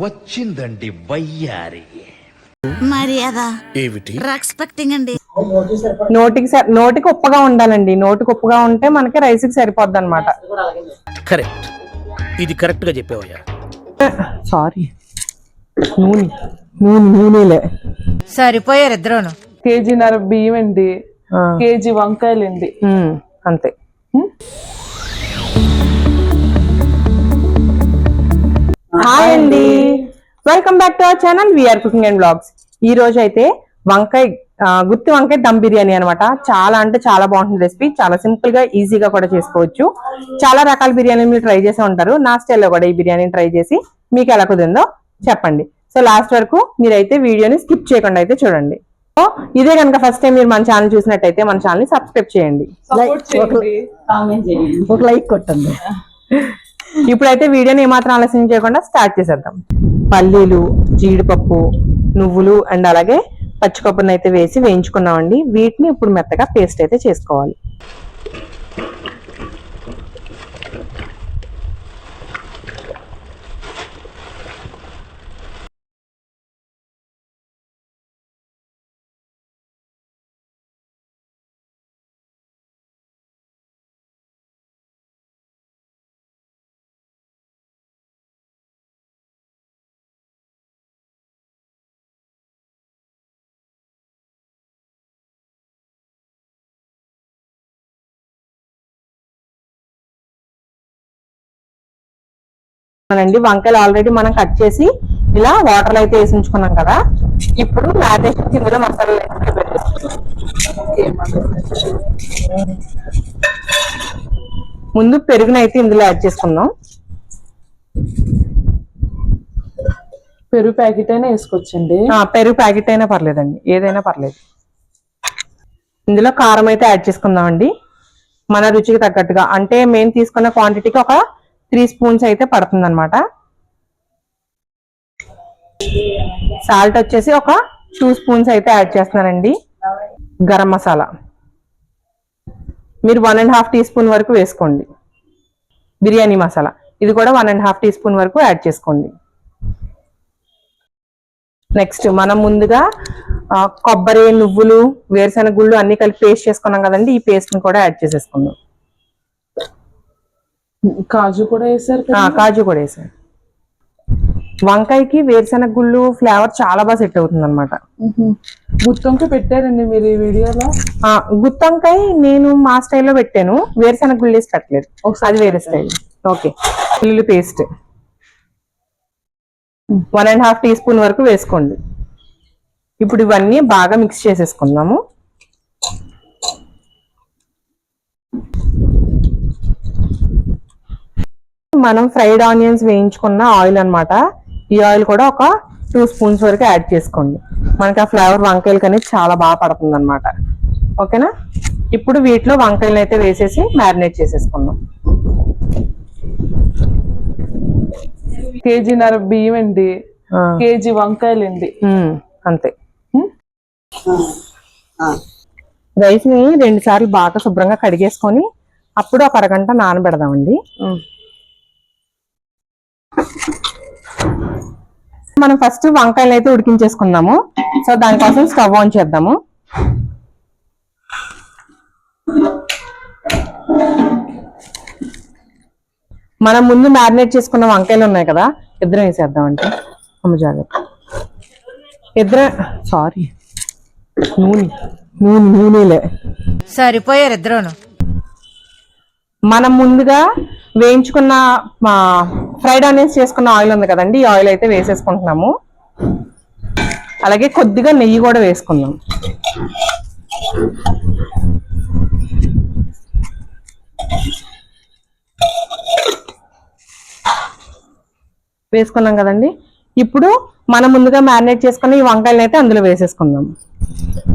వచ్చిందండి వయ్యారి. మర్యాద. ఏమిటి? రెస్పెక్టింగ్ అండి. నోటికి సరి- నోటికి ఉప్పగా ఉండాలండి. నోటికి ఉప్పుగా ఉంటే మనకి రైస్కి సరిపోద్ది అనమాట కరెక్ట్. ఇది కరెక్ట్గా చెప్పావయ్యా. సారీ. నూనె. నూనె నూనెలే. సరిపోయారు ఇద్దరును. కేజీన్నర బియ్యం అండి కేజీ వంకాయలు అండి ఉమ్, అంతే హాయ్ అండి. Welcome back to our channel VR cooking and blogs ఈ రోజు అయితే వంకాయ గుత్తి వంకాయ దమ్ బిర్యానీ అన్నమాట. చాలా అంటే చాలా బాగుంటుంది రెసిపీ. చాలా సింపుల్గా ఈజీగా కూడా చేసుకోవచ్చు. చాలా రకాల బిర్యానీ మీరు ట్రై చేసి ఉంటారు. నా స్టైల్లో కూడా ఈ బిర్యానీ ట్రై చేసి మీకు ఎలా కుదిరిందో చెప్పండి. సో లాస్ట్ వరకు మీరైతే వీడియోని స్కిప్ చేయకుండా అయితే చూడండి. సో ఇదే కనుక ఫస్ట్ టైం మీరు మన ఛానల్ చూసినట్టయితే మన ఛానల్ని సబ్స్క్రైబ్ చేయండి. ఒక లైక్ కొట్టండి. ఇప్పుడైతే వీడియోని ఏమాత్రం ఆలస్యం చేయకుండా స్టార్ట్ చేసేద్దాం. పల్లీలు జీడిపప్పు నువ్వులు అండ్ అలాగే పచ్చికొబ్బరిని అయితే వేసి వేయించుకున్నామండి. వీటిని ఇప్పుడు మెత్తగా పేస్ట్ అయితే చేసుకోవాలి. అండి వంకాయలు ఆల్రెడీ మనం కట్ చేసి ఇలా వాటర్ అయితే వేసి ఉంచుకున్నాం కదా. ఇప్పుడు మ్యారినేషన్ కిందలో మసాలాలు అయితే ముందు పెరుగునైతే ఇందులో యాడ్ చేసుకుందాం. పెరుగు ప్యాకెట్ అయినా వేసుకోవచ్చండి. పెరుగు ప్యాకెట్ అయినా పర్లేదండి. ఏదైనా పర్లేదు. ఇందులో కారం అయితే యాడ్ చేసుకుందాం అండి మన రుచికి తగ్గట్టుగా. అంటే మేము తీసుకున్న క్వాంటిటీకి ఒక త్రీ స్పూన్స్ అయితే పడుతుంది అనమాట సాల్ట్ వచ్చేసి ఒక టూ స్పూన్స్ అయితే యాడ్ చేస్తున్నానండి. గరం మసాలా. మీరు one and half teaspoon వరకు వేసుకోండి. బిర్యానీ మసాలా. ఇది కూడా one and half teaspoon వరకు యాడ్ చేసుకోండి. నెక్స్ట్ మనం ముందుగా కొబ్బరి నువ్వులు వేరుశెనగ గుళ్ళు అన్ని కలిపి పేస్ట్ చేసుకున్నాం కదండి ఈ పేస్ట్ని కూడా యాడ్ చేసేసుకుందాం. కాజు కూడా వేసారు కాజు కూడా వేసాను వంకాయకి వేరుశెనగ గుళ్ళు ఫ్లేవర్ చాలా బాగా సెట్ అవుతుంది అనమాట గుత్తొంక పెట్టారండి మీరు ఈ వీడియోలో? గుత్తొంకాయ నేను మా స్టైల్లో పెట్టాను. వేరుశెనగ గుళ్ళు వేసి పెట్టలేదు. అది వేరే స్టైల్. ఓకే. ఉల్లి paste. One and half teaspoon వరకు వేసుకోండి. ఇప్పుడు ఇవన్నీ బాగా మిక్స్ చేసేసుకుందాము. మనం ఫ్రైడ్ ఆనియన్స్ వేయించుకున్న ఆయిల్ అన్నమాట. ఈ ఆయిల్ కూడా ఒక టూ స్పూన్స్ వరకు యాడ్ చేసుకోండి. మనకి ఆ ఫ్లేవర్ వంకాయలకి అనేది చాలా బాగా పడుతుంది అనమాట ఓకేనా? ఇప్పుడు వీటిలో వంకాయలను అయితే వేసేసి మ్యారినేట్ చేసేసుకుందాం. కేజీన్నర బియ్యం అండి. కేజీ వంకాయలు అండి. అంతే. రైస్ని రెండు సార్లు బాగా శుభ్రంగా కడిగేసుకొని అప్పుడు ఒక అరగంట నానబెడదామండి. మనం ఫస్ట్ వంకాయలు అయితే ఉడికించేసుకుందాము. సో దానికోసం స్టవ్ ఆన్ చేద్దాము. మనం ముందు మ్యారినేట్ చేసుకున్న వంకాయలు ఉన్నాయి కదా ఇద్దరం వేసేద్దామంటే అమ్మ జాగ్రత్త. ఇద్దరు సారీ నూనె నూనె నూనెలే. సరిపోయారు ఇద్దరును. మనం ముందుగా వేయించుకున్న ఫ్రైడ్ ఆనియన్స్ చేసుకున్న ఆయిల్ ఉంది కదండి ఈ ఆయిల్ అయితే వేసేసుకుంటున్నాము. అలాగే కొద్దిగా నెయ్యి కూడా వేసుకుందాం. వేసుకున్నాం కదండి. ఇప్పుడు మనం ముందుగా మ్యారినేట్ చేసుకున్న ఈ వంకాయలు అయితే అందులో వేసేసుకుందాం.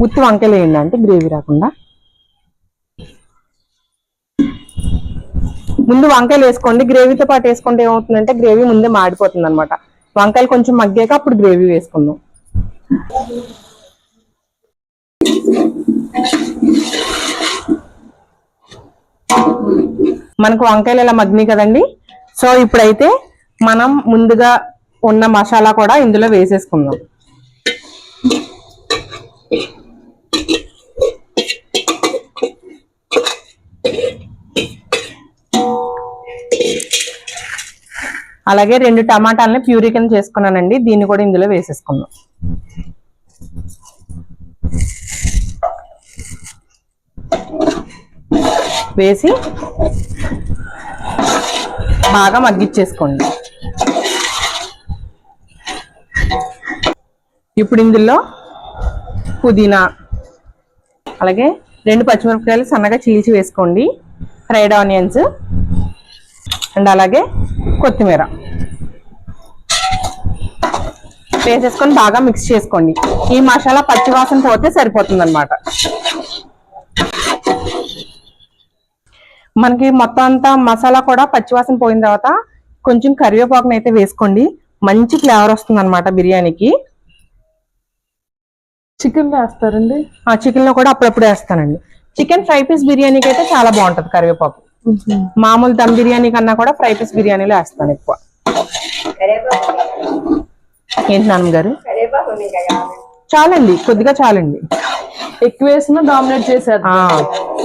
ఉత్తి వంకాయలు వేయండి అంటే గ్రేవీ రాకుండా. ముందు వంకాయలు వేసుకోండి గ్రేవీతో పాటు వేసుకుంటే ఏమవుతుందంటే గ్రేవీ ముందే మాడిపోతుంది అనమాట వంకాయలు కొంచెం మగ్గాక అప్పుడు గ్రేవీ వేసుకుందాం. మనకు వంకాయలు ఇలా మగ్గినాయి కదండి? సో ఇప్పుడైతే మనం ముందుగా ఉన్న మసాలా కూడా ఇందులో వేసేసుకుందాం. అలాగే రెండు టమాటాలని ప్యూరీ కింద చేసుకున్నానండి. దీన్ని కూడా ఇందులో వేసేసుకుందాం. వేసి బాగా మగ్గిచ్చేసుకోండి. ఇప్పుడు ఇందులో పుదీనా అలాగే రెండు పచ్చిమిరపకాయలు సన్నగా చీల్చి వేసుకోండి. ఫ్రైడ్ ఆనియన్స్ అండ్ అలాగే కొత్తిమీర. వేసేసుకొని బాగా మిక్స్ చేసుకోండి. ఈ మసాలా పచ్చివాసన పోతే సరిపోతుంది అనమాట మనకి మొత్తం అంతా మసాలా కూడా పచ్చివాసన పోయిన తర్వాత కొంచెం కరివేపాకుని అయితే వేసుకోండి. మంచి ఫ్లేవర్ వస్తుంది అనమాట బిర్యానీకి. చికెన్ వేస్తారండి? ఆ చికెన్లో కూడా అప్పుడప్పుడు వేస్తానండి. చికెన్ ఫ్రై పీస్ బిర్యానీకి అయితే చాలా బాగుంటది కరివేపాకు. మామూలు దమ్ బిర్యానీ కన్నా కూడా ఫ్రై పీస్ బిర్యానీలో వేస్తాను ఎక్కువ. ఏంటి నాన్నమ్మ గారు? చాలండి కొద్దిగా చాలండి. ఎక్కువ వేసినా డామినేట్ చేసేది. ఆ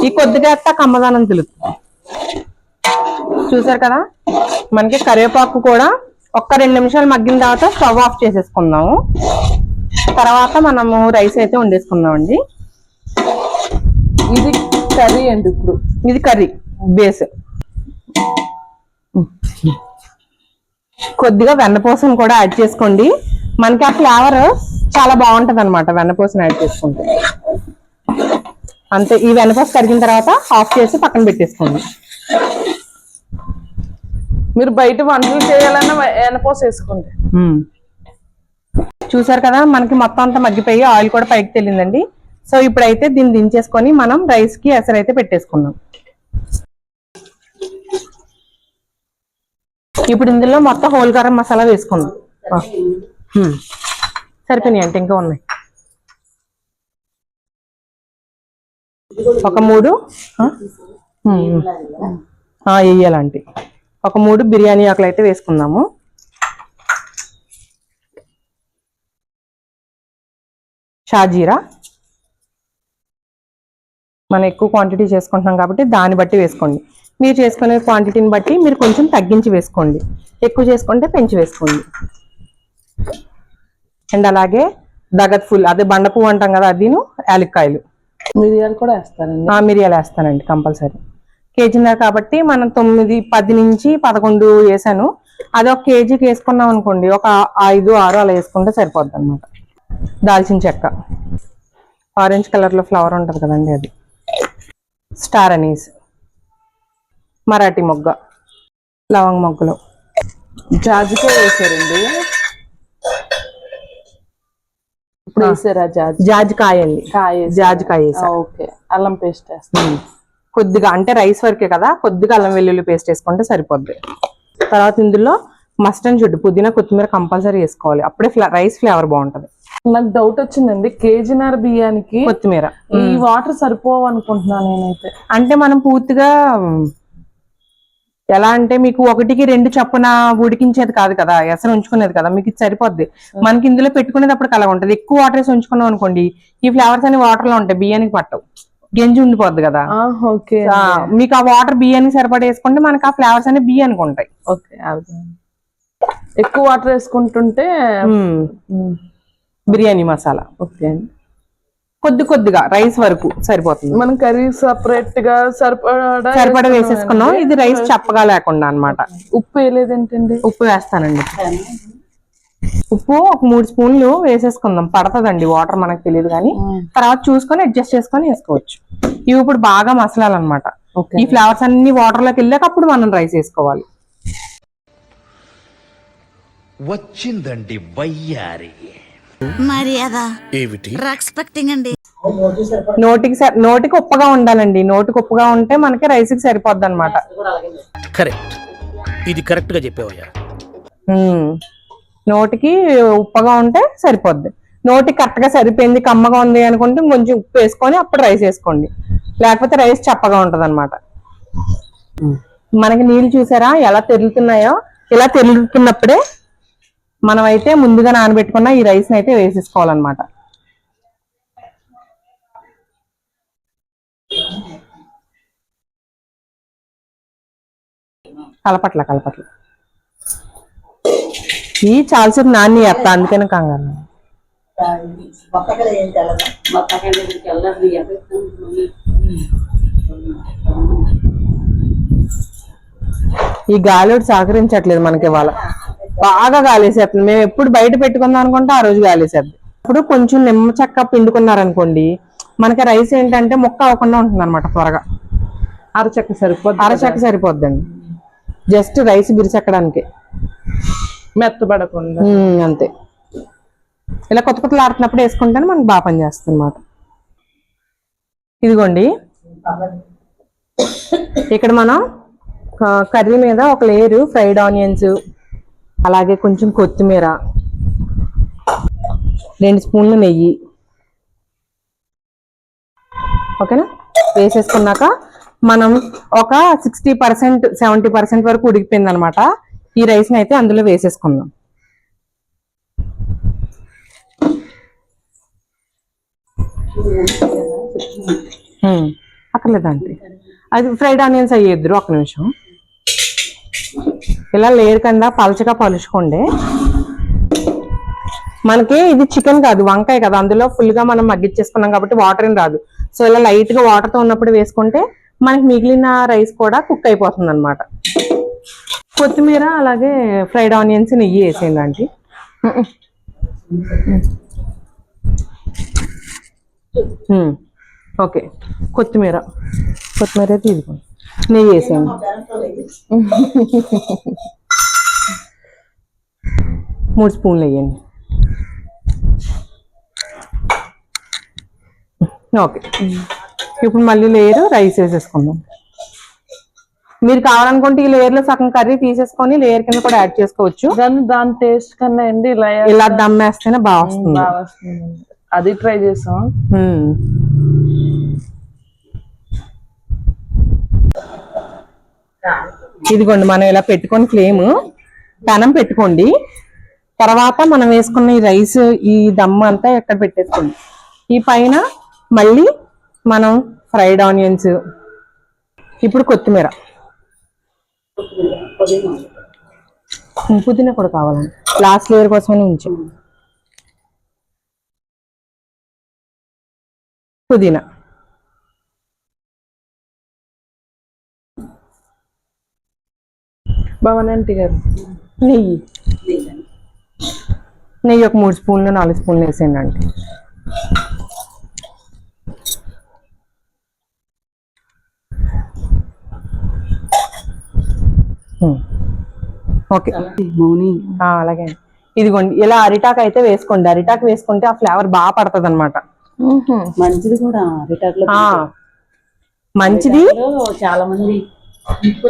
ఈ కొద్దిగా వేస్తా కమ్మదానం తెలుస్తుంది చూసారు కదా? మనకి కరివేపాకు కూడా ఒక్క రెండు నిమిషాలు మగ్గిన తర్వాత స్టవ్ ఆఫ్ చేసేసుకుందాము. తర్వాత మనము రైస్ అయితే వండేసుకుందామండి. ఇది కర్రీ అండి ఇప్పుడు. ఇది కర్రీ. బేస్. కొద్దిగా వెన్నపూసను కూడా యాడ్ చేసుకోండి. మనకి ఆ ఫ్లేవర్ చాలా బాగుంటది అనమాట వెన్నపూసను యాడ్ చేసుకుంటే. అంతే ఈ వెన్నపూస కరిగిన తర్వాత ఆఫ్ చేసి పక్కన పెట్టేసుకోండి. మీరు బయట వంటలు చేయాలన్నా ఎనపోసి వేసుకోండి. చూసారు కదా మనకి మొత్తం అంతా మగ్గిపోయి ఆయిల్ కూడా పైకి తెలిందండి. సో ఇప్పుడైతే దీన్ని దించేసుకొని మనం రైస్కి ఎసరైతే పెట్టేసుకుందాం. ఇప్పుడు ఇందులో మొత్తం హోల్ గరం మసాలా వేసుకుందాం. సరిపోయినాయి అంటే ఇంకా ఉన్నాయి. ఒక మూడు వెయ్యాలంటే ఒక మూడు బిర్యానీ ఆకులు అయితే వేసుకుందాము. షాజీరా. మనం ఎక్కువ క్వాంటిటీ చేసుకుంటున్నాం కాబట్టి దాన్ని బట్టి వేసుకోండి. మీరు చేసుకునే క్వాంటిటీని బట్టి మీరు కొంచెం తగ్గించి వేసుకోండి. ఎక్కువ చేసుకుంటే పెంచి వేసుకోండి. అండ్ అలాగే దగత్ ఫుల్ అదే బండ పువ్వు అంటాం కదా అదిను యాలక్కాయలు. మిరియాలు కూడా వేస్తారండి ఆ మిరియాలు వేస్తానండి కంపల్సరీ. కేజీన్నర కాబట్టి మనం తొమ్మిది పది నుంచి పదకొండు వేసాను. అది ఒక కేజీకి వేసుకున్నాం అనుకోండి ఒక ఐదు ఆరు అలా వేసుకుంటే సరిపోద్ది అనమాట దాల్చిన చెక్క. ఆరెంజ్ కలర్లో ఫ్లవర్ ఉంటది కదండి అది. స్టార్ అనీస్. మరాఠీ మొగ్గ లవంగ మొగ్గలు. జాజికాయ వేసారండి ఇప్పుడు వేసారా జాజి? జాజికాయ అండి కాయ? జాజికాయ వేసా ఓకే అల్లం పేస్ట్ వేస్తాం. కొద్దిగా అంటే రైస్ వరకే కదా కొద్దిగా అల్లం వెల్లుల్లి పేస్ట్ వేసుకుంటే సరిపోద్ది. తర్వాత ఇందులో మస్టర్డ్ చుట్టు పుదీనా కొత్తిమీర కంపల్సరీ వేసుకోవాలి. అప్పుడే ఫ్ల- రైస్ ఫ్లేవర్ బాగుంటది. నాకు డౌట్ వచ్చిందండి కేజీన్నర బియ్యానికి కొత్తిమీర. ఈ వాటర్ సరిపోవు అనుకుంటున్నాను నేనైతే. అంటే మనం పూర్తిగా ఎలా అంటే మీకు ఒకటికి రెండు చప్పున ఉడికించేది కాదు కదా ఎసరు ఉంచుకునేది కదా మీకు ఇది సరిపోద్ది. మనకి ఇందులో పెట్టుకునేటప్పుడు అలా ఉంటది. ఎక్కువ వాటర్ వేసి ఉంచుకున్నాం అనుకోండి ఈ ఫ్లేవర్స్ అన్ని వాటర్లో ఉంటాయి బియ్యానికి పట్టవు. గెంజి ఉండిపోద్ది కదా. మీకు ఆ వాటర్ బియ్యానికి సరిపడా వేసుకుంటే మనకి ఆ ఫ్లేవర్స్ అన్ని బియ్యానికి ఉంటాయి. ఎక్కువ వాటర్ వేసుకుంటుంటే బిర్యానీ మసాలా. ఓకే అండి. కొద్ది కొద్దిగా రైస్ వరకు సరిపోతుంది. మనం కర్రీ సపరేట్గా సరిపడా సరిపడా వేసేసుకున్నాం. ఇది రైస్ చప్పగా లేకుండా అన్నమాట. ఉప్పు వేయలేదేంటండి ఉప్పు వేస్తానండి. ఉప్పు ఒక మూడు స్పూన్లు వేసేసుకుందాం. పడతదండి వాటర్ మనకు తెలియదు కానీ. తర్వాత చూసుకొని అడ్జస్ట్ చేసుకొని వేసుకోవచ్చు. ఇవి ఇప్పుడు బాగా మసలాలు అనమాట ఓకే. ఈ ఫ్లవర్స్ అన్ని వాటర్లోకి వెళ్ళాక అప్పుడు మనం రైస్ వేసుకోవాలి. వచ్చిందండి వయ్యారి. మర్యాద. ఏమిటి? రెస్పెక్టింగ్ అండి. నోటికి సరి- నోటికి ఉప్పగా ఉండాలండి. నోటికి ఉప్పగా ఉంటే మనకి రైస్కి సరిపోద్ది అనమాట కరెక్ట్. ఇది కరెక్ట్గా చెప్పావయ్యా నోటికి ఉప్పగా ఉంటే సరిపోద్ది. నోటికి కరెక్ట్గా సరిపోయింది కమ్మగా ఉంది అనుకుంటే కొంచెం ఉప్పు వేసుకొని అప్పుడు రైస్ వేసుకోండి. లేకపోతే రైస్ చప్పగా ఉంటది అనమాట మనకి నీళ్ళు చూసారా? ఎలా తెరులుతున్నాయో? ఇలా తెరులుతున్నప్పుడే మనం అయితే ముందుగా నానబెట్టుకున్న ఈ రైస్ని అయితే వేసేసుకోవాలన్నమాట. కలపట్ల కలపట్ల. ఈ చాలాసేపు నాన్న అత్త అందుకని కంగారు. ఈ గాలి సహకరించట్లేదు మనకి ఇవాళ. బాగా గాలేసేస్తుంది. మేము ఎప్పుడు బయట పెట్టుకుందాం అనుకుంటే ఆ రోజు గాలేసేద్ది ఇప్పుడు కొంచెం నిమ్మ చెక్క పిండుకున్నారనుకోండి మనకి రైస్ ఏంటంటే ముక్క అవ్వకుండా ఉంటుంది అనమాట త్వరగా. అరచక్క సరిపోద్ది అరచక్క సరిపోద్దండి. జస్ట్ రైస్ బిరిచెక్కడానికి మెత్తబడకుండా. అంతే. ఇలా కొత్త కొత్తలు ఆడుతున్నప్పుడు వేసుకుంటేనే మనకు బాగా పనిచేస్తుంది అనమాట ఇదిగోండి. ఇక్కడ మనం కర్రీ మీద ఒక లేయర్ ఫ్రైడ్ ఆనియన్స్ అలాగే కొంచెం కొత్తిమీర రెండు స్పూన్లు నెయ్యి. ఓకేనా? వేసేసుకున్నాక మనం ఒక సిక్స్టీ పర్సెంట్ సెవెంటీ పర్సెంట్ వరకు ఉడికిపోయింది అనమాట ఈ రైస్ని అయితే అందులో వేసేసుకుందాం. అక్కర్లేదండి. అది ఫ్రైడ్ ఆనియన్స్ అయ్యేద్దరు ఒక నిమిషం. ఇలా లేరు కింద పలచగా పలుచుకోండి. మనకి ఇది చికెన్ కాదు వంకాయ కదా. అందులో ఫుల్గా మనం మగ్గిచ్చేసుకున్నాం కాబట్టి వాటర్ ఏం రాదు. సో ఇలా లైట్గా వాటర్తో ఉన్నప్పుడు వేసుకుంటే మనకి మిగిలిన రైస్ కూడా కుక్ అయిపోతుంది అనమాట కొత్తిమీర అలాగే ఫ్రైడ్ ఆనియన్స్ నెయ్యి వేసేయండి అండి ఓకే. కొత్తిమీర. కొత్తిమీర తీసుకోండి. నెయ్యి వేసేయండి మూడు స్పూన్లు వేయండి. ఓకే. ఇప్పుడు మళ్ళీ లేయర్ రైస్ వేసేసుకుందాం. మీరు కావాలనుకుంటే ఈ లేయర్లో సగం కర్రీ తీసేసుకొని లేయర్ కింద కూడా యాడ్ చేసుకోవచ్చు. దాని దాని టేస్ట్ కన్నా అండి ఇలా ఇలా దమ్ వేస్తేనే బాగా వస్తుంది. అది ట్రై చేసాం ఇదిగోండి మనం ఇలా పెట్టుకొని ఫ్లేమ్ పెనం పెట్టుకోండి. తర్వాత మనం వేసుకున్న ఈ రైస్ ఈ దమ్ అంతా ఎక్కడ పెట్టేసుకోండి. ఈ పైన మళ్ళీ మనం ఫ్రైడ్ ఆనియన్స్. ఇప్పుడు కొత్తిమీర. పుదీనా కూడా కావాలండి. లాస్ట్ లేయర్ కోసమని ఉంచాం. పుదీనా. భవనంటి గారు? నెయ్యి. నెయ్యి ఒక మూడు స్పూన్లు నాలుగు స్పూన్లు వేసేయండి అంటే ఓకే. ఆ, అలాగే అండి. ఇదిగోండి ఇలా అరిటాకు అయితే వేసుకోండి. అరిటాకు వేసుకుంటే ఆ ఫ్లేవర్ బాగా పడుతుంది అనమాట మంచిది కూడా లో మంచిది. చాలా మంది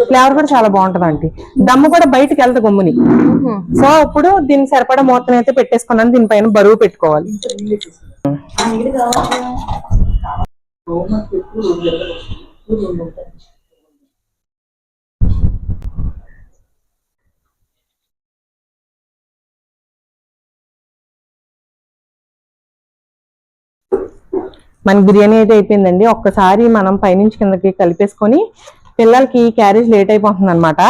ఫ్లేవర్ కూడా చాలా బాగుంటది ఆంటీ దమ్ము కూడా బయటకు వెళ్తా గమ్ముని. సో ఇప్పుడు దీనికి సరిపడా మూతను అయితే పెట్టేసుకున్నాను దీనిపైన బరువు పెట్టుకోవాలి. మన బిర్యానీ అయితే అయిపోయిందండి. ఒక్కసారి మనం పైనుంచి కిందకి కలిపేసుకొని పిల్లలకి క్యారేజ్ లేట్ అయిపోతుంది అనమాట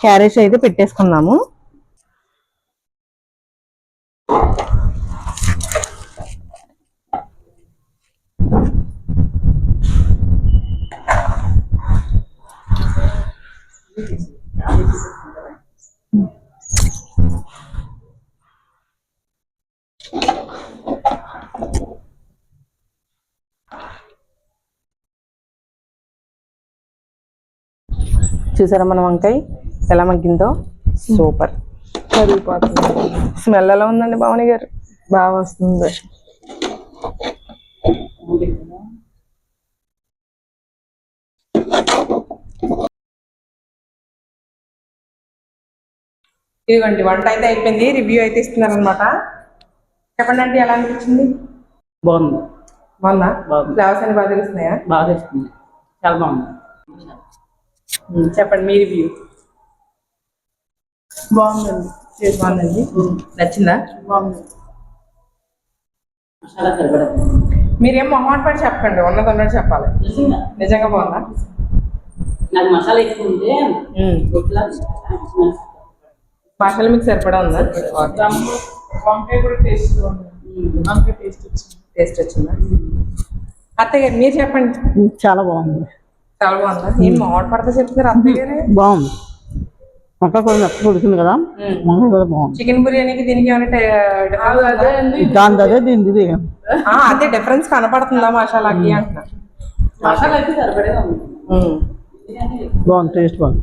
క్యారేజ్ అయితే పెట్టేసుకున్నాము చూసారా మన వంకాయ? ఎలా మగ్గిందో? సూపర్. కరిగిపోతుంది స్మెల్ ఎలా ఉందండి భవాని గారు? బాగా వస్తుంది. ఇదిగోండి వంట అయితే అయిపోయింది. రివ్యూ అయితే ఇస్తున్నారు అనమాట చెప్పండి అంటే ఎలా అనిపించింది? బాగుంది. బాగుందా? బాగుంది. ఫ్లవర్స్ అని బాగా తెలుస్తున్నాయా? బాగా ఇస్తుంది చాలా బాగుంది. చెప్పండి మీ రివ్యూ బాగుందండి. బాగుందండి. నచ్చిందా? మసాలా సరిపడా మీరేం మొహమాట పడి చెప్పండి ఉన్నది ఉన్నట్టు చెప్పాలి. నిజంగా. బాగుందా? నాకు మసాలా ఎక్కువ ఉంటే మసాలా మీకు సరిపడా ఉందా? వంకాయ కూడా టేస్ట్ వంకాయ టేస్ట్ వచ్చింది. టేస్ట్ వచ్చిందా? అత్తయ్య గారు మీరు చెప్పండి. చాలా బాగుంది. చాలా బాగుందా? ఏం పడితే చెప్తున్నారు కదా. వంకాయ కూడా బాగుంది. చికెన్ బిర్యానీకి దీనికి ఏమైనా అదే ఉందా? అండి. దాని అదే దీని ఇది ఆ, అదే డిఫరెన్స్ కనపడుతుందా మసాలాకి అంటున్నా. బాగుంది టేస్ట్ బాగుంది.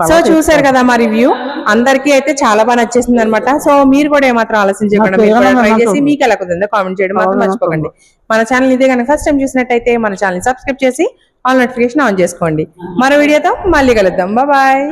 సో చూసారు కదా మా రివ్యూ? అందరికీ అయితే చాలా బాగా నచ్చేసింది అనమాట సో మీరు కూడా ఏమాత్రం ఆలస్యం చేయకుండా నాకు మీరు కూడా ఏదైనా ట్రై చేసి. మీకు ఎలా కుదిరిందో కామెంట్ చేయడం మాత్రం మర్చిపోకండి. మన ఛానల్ ఇదే కనుక ఫస్ట్ టైం చూసినట్టయితే మన ఛానల్ సబ్స్క్రైబ్ చేసి ఆల్ నోటిఫికేషన్ ఆన్ చేసుకోండి. మరో వీడియోతో మళ్ళీ కలుద్దాం. బాయ్